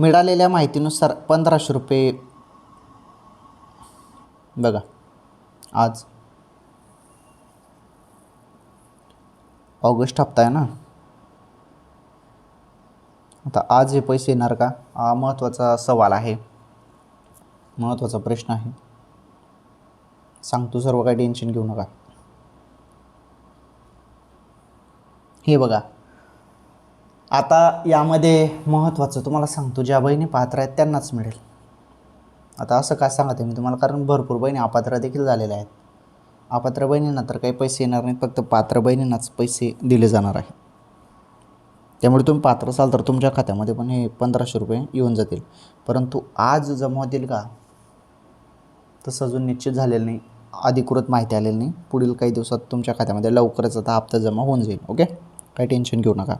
मिळालेल्या माहितीनुसार पंधराशे रुपये. बघा. आज. ऑगस्ट हप्ता आहे ना? आता आज हे पैसे येणार का? हा महत्त्वाचा सवाल आहे. महत्त्वाचा प्रश्न आहे. सांगतो सर्व काही टेन्शन घेऊ नका. हे बघा. आता यामध्ये महत्त्वाचं तुम्हाला सांगतो ज्या बहिणी पात्र आहेत त्यांनाच मिळेल. आता असं काय सांगते मी तुम्हाला? कारण भरपूर बहिणी अपात्र देखील झालेल्या आहेत. अपात्र बहिणींना तर काही पैसे येणार नाहीत फक्त पात्र बहिणींनाच पैसे दिले जाणार आहे. त्यामुळे तुम्ही पात्र असाल तर तुमच्या खात्यामध्ये पण हे पंधराशे रुपये येऊन जातील. परंतु आज जमा होतील का? तसं अजून निश्चित झालेलं नाही. अधिकृत माहिती आलेली नाही. पुढील काही दिवसात तुमच्या खात्यामध्ये लवकरच आता हप्ता जमा होऊन जाईल. ओके? काही टेन्शन घेऊ नका.